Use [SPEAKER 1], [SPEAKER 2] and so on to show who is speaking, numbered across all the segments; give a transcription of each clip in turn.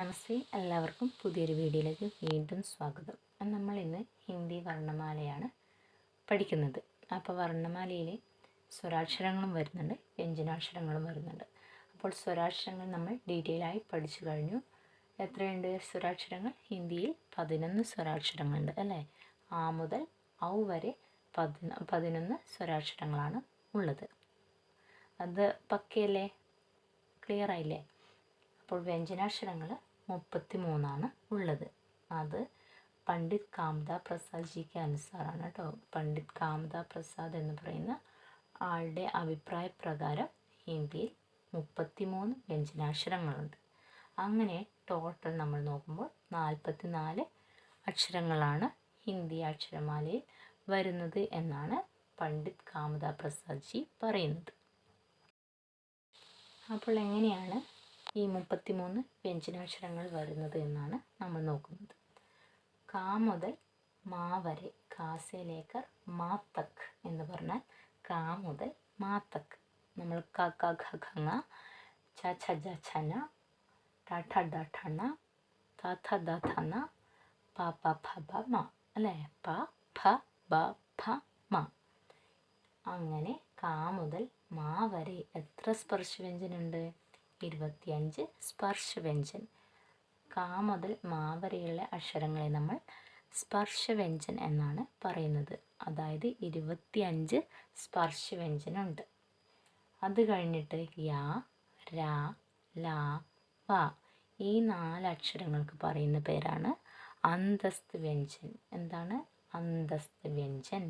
[SPEAKER 1] നമസ്തേ. എല്ലാവർക്കും പുതിയൊരു വീഡിയോയിലേക്ക് വീണ്ടും സ്വാഗതം. നമ്മൾ ഇന്ന് ഹിന്ദി വർണമാലയാണ് പഠിക്കുന്നത്. അപ്പോൾ വർണമാലയിൽ സ്വരാക്ഷരങ്ങളും വരുന്നുണ്ട് വ്യഞ്ജനാക്ഷരങ്ങളും വരുന്നുണ്ട്. അപ്പോൾ സ്വരാക്ഷരങ്ങൾ നമ്മൾ ഡീറ്റെയിൽ ആയി പഠിച്ചു കഴിഞ്ഞു. എത്രയുണ്ട് സ്വരാക്ഷരങ്ങൾ? ഹിന്ദിയിൽ പതിനൊന്ന് സ്വരാക്ഷരങ്ങളുണ്ട് അല്ലേ? ആ മുതൽ ഔ വരെ പതിന പതിനൊന്ന് സ്വരാക്ഷരങ്ങളാണ് ഉള്ളത്. അത് പക്കയല്ലേ? ക്ലിയർ ആയില്ലേ? അപ്പോൾ വ്യഞ്ജനാക്ഷരങ്ങൾ മുപ്പത്തി മൂന്നാണ് ഉള്ളത്. അത് പണ്ഡിറ്റ് കാമദ പ്രസാദ് ജിക്ക് അനുസാറാണ് കേട്ടോ. പണ്ഡിറ്റ് കാമദ പ്രസാദ് എന്ന് പറയുന്ന ആളുടെ അഭിപ്രായ പ്രകാരം ഹിന്ദിയിൽ മുപ്പത്തിമൂന്ന് വ്യഞ്ജനാക്ഷരങ്ങളുണ്ട്. അങ്ങനെ ടോട്ടൽ നമ്മൾ നോക്കുമ്പോൾ നാൽപ്പത്തി നാല് അക്ഷരങ്ങളാണ് ഹിന്ദി അക്ഷരമാലയിൽ വരുന്നത് എന്നാണ് പണ്ഡിറ്റ് കാമദ പ്രസാദ്ജി പറയുന്നത്. അപ്പോൾ എങ്ങനെയാണ് ഈ മുപ്പത്തിമൂന്ന് വ്യഞ്ജനാക്ഷരങ്ങൾ വരുന്നത് എന്നാണ് നമ്മൾ നോക്കുന്നത്. കാ മുതൽ മാ വരെ കാസേലേക്കർ മാ തക് എന്ന് പറഞ്ഞാൽ കാ മുതൽ മാ തക്. നമ്മൾ ക ക ഖ ഖ ച ഛ ജ ഛ ട ഠ ഡ ഠ ത ഥ ദ ഥ ന പ പ ഫ ബ മ അല്ലേ? പ ഫ ബ ഫ മ. അങ്ങനെ കാ മുതൽ മാ വരെ എത്ര സ്പർശ സ്പർശവ്യഞ്ജനുണ്ട്? ഇരുപത്തിയഞ്ച് സ്പർശവ്യഞ്ജൻ. കാ മുതൽ മാ വരെയുള്ള അക്ഷരങ്ങളെ നമ്മൾ സ്പർശവ്യഞ്ജൻ എന്നാണ് പറയുന്നത്. അതായത് ഇരുപത്തിയഞ്ച് സ്പർശവ്യഞ്ജനുണ്ട്. അത് കഴിഞ്ഞിട്ട് യാ രാ ലാ വ ഈ നാല് അക്ഷരങ്ങൾക്ക് പറയുന്ന പേരാണ് അന്തസ്ത് വ്യഞ്ജൻ എന്താണ്? അന്തസ്ത് വ്യഞ്ജൻ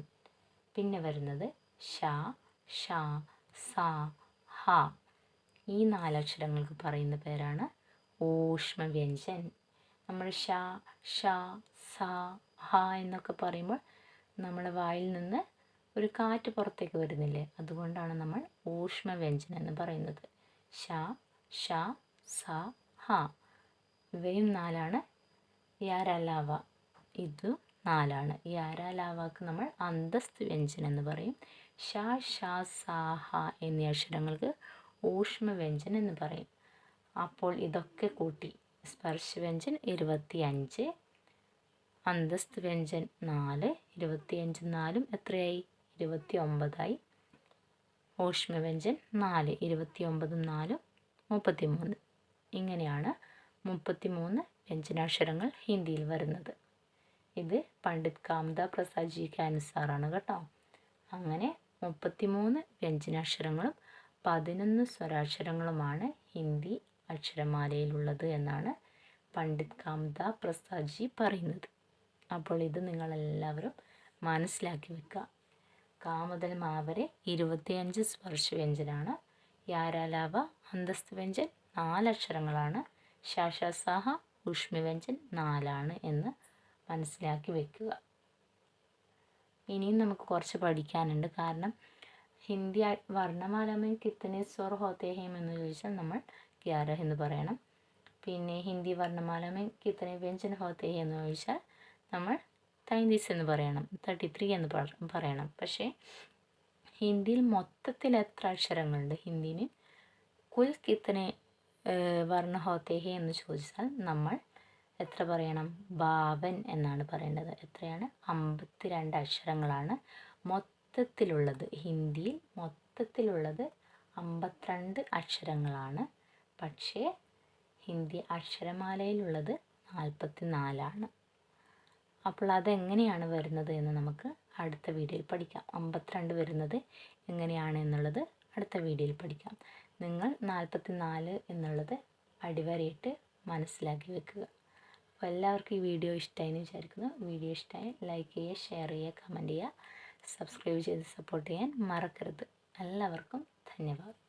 [SPEAKER 1] പിന്നെ വരുന്നത് ഷ ഷ സ ഹ. ഈ നാലക്ഷരങ്ങൾക്ക് പറയുന്ന പേരാണ് ഊഷ്മ ഊഷ്മവ്യഞ്ജൻ. നമ്മൾ ഷ ഷ സ ഹ എന്നൊക്കെ പറയുമ്പോൾ നമ്മുടെ വായിൽ നിന്ന് ഒരു കാറ്റ് പുറത്തേക്ക് വരുന്നില്ലേ? അതുകൊണ്ടാണ് നമ്മൾ ഊഷ്മ ഊഷ്മവ്യഞ്ജൻ എന്ന് പറയുന്നത്. ഷ ഷ സ ഹ. ഇവയും നാലാണ്. യാരാലാവ? ഇതും നാലാണ്. യാരാലാവാക്ക് നമ്മൾ അന്തസ്ത് വ്യഞ്ജൻ എന്ന് പറയും. ഷ ഷ സ ഹ എന്നീ അക്ഷരങ്ങൾക്ക് ഊഷ്മവ്യഞ്ജൻ എന്ന് പറയും. അപ്പോൾ ഇതൊക്കെ കൂട്ടി. സ്പർശവ്യഞ്ജൻ ഇരുപത്തി അഞ്ച് അന്തസ്ത് വ്യഞ്ജൻ നാല് ഇരുപത്തിയഞ്ച് നാലും എത്രയായി? ഇരുപത്തി ഒമ്പതായി ഊഷ്മവ്യഞ്ജൻ നാല് ഇരുപത്തി ഒമ്പതും നാലും മുപ്പത്തി മൂന്ന് ഇങ്ങനെയാണ് മുപ്പത്തി മൂന്ന് വ്യഞ്ജനാക്ഷരങ്ങൾ ഹിന്ദിയിൽ വരുന്നത്. ഇത് പണ്ഡിത് കാമദ പ്രസാദ് ജിക്ക് അനുസാറാണ് കേട്ടോ. അങ്ങനെ മുപ്പത്തിമൂന്ന് വ്യഞ്ജനാക്ഷരങ്ങളും പതിനൊന്ന് സ്വരാക്ഷരങ്ങളുമാണ് ഹിന്ദി അക്ഷരമാലയിലുള്ളത് എന്നാണ് പണ്ഡിറ്റ് കാമത പ്രസാദ്ജി പറയുന്നത്. അപ്പോൾ ഇത് നിങ്ങളെല്ലാവരും മനസ്സിലാക്കി വെക്കുക. കാമുതൽ മാവരെ ഇരുപത്തിയഞ്ച് സ്പർശ വ്യഞ്ജനാണ് യാരാലാവ അന്തസ്ത് വ്യഞ്ജൻ നാലക്ഷരങ്ങളാണ് ശാശാസാഹ ഉഷ്മിവ്യഞ്ജൻ നാലാണ് എന്ന് മനസ്സിലാക്കി വെക്കുക. ഇനിയും നമുക്ക് കുറച്ച് പഠിക്കാനുണ്ട്. കാരണം ഹിന്ദി വർണമാലമേ കിത്തനെ സ്വർ ഹോത്തേ ഹേം എന്ന് ചോദിച്ചാൽ നമ്മൾ ഗ്യാരഹ് എന്ന് പറയണം. പിന്നെ ഹിന്ദി വർണമാലമേ കിത്തനെ വ്യഞ്ജൻ ഹോത്തേ എന്ന് ചോദിച്ചാൽ നമ്മൾ തൈന്തീസ് എന്ന് പറയണം. തേർട്ടി ത്രീ എന്ന് പറയണം. പക്ഷേ ഹിന്ദിയിൽ മൊത്തത്തിൽ എത്ര അക്ഷരങ്ങളുണ്ട്? ഹിന്ദിന് കുൽ കിത്തനെ വർണ ഹോത്തേ ഹേ എന്ന് ചോദിച്ചാൽ നമ്മൾ എത്ര പറയണം? ബാവൻ എന്നാണ് പറയേണ്ടത്. എത്രയാണ്? അമ്പത്തിരണ്ട് അക്ഷരങ്ങളാണ് മൊത്തത്തിലുള്ളത് ഹിന്ദിയിൽ മൊത്തത്തിലുള്ളത് അമ്പത്തിരണ്ട് അക്ഷരങ്ങളാണ്. പക്ഷേ ഹിന്ദി അക്ഷരമാലയിലുള്ളത് നാൽപ്പത്തി നാലാണ് അപ്പോൾ അതെങ്ങനെയാണ് വരുന്നത് എന്ന് നമുക്ക് അടുത്ത വീഡിയോയിൽ പഠിക്കാം. അമ്പത്തിരണ്ട് വരുന്നത് എങ്ങനെയാണ് എന്നുള്ളത് അടുത്ത വീഡിയോയിൽ പഠിക്കാം. നിങ്ങൾ നാൽപ്പത്തി നാല് എന്നുള്ളത് അടിവരയിട്ട് മനസ്സിലാക്കി വെക്കുക. അപ്പോൾ എല്ലാവർക്കും ഈ വീഡിയോ ഇഷ്ടമായി എന്ന് വിചാരിക്കുന്നു. വീഡിയോ ഇഷ്ടമായി ലൈക്ക് ചെയ്യുക ഷെയർ ചെയ്യുക കമന്റ് ചെയ്യുക. സബ്സ്ക്രൈബ് ചെയ്ത് സപ്പോർട്ട് ചെയ്യാൻ മറക്കരുത്. എല്ലാവർക്കും ധന്യവാദം.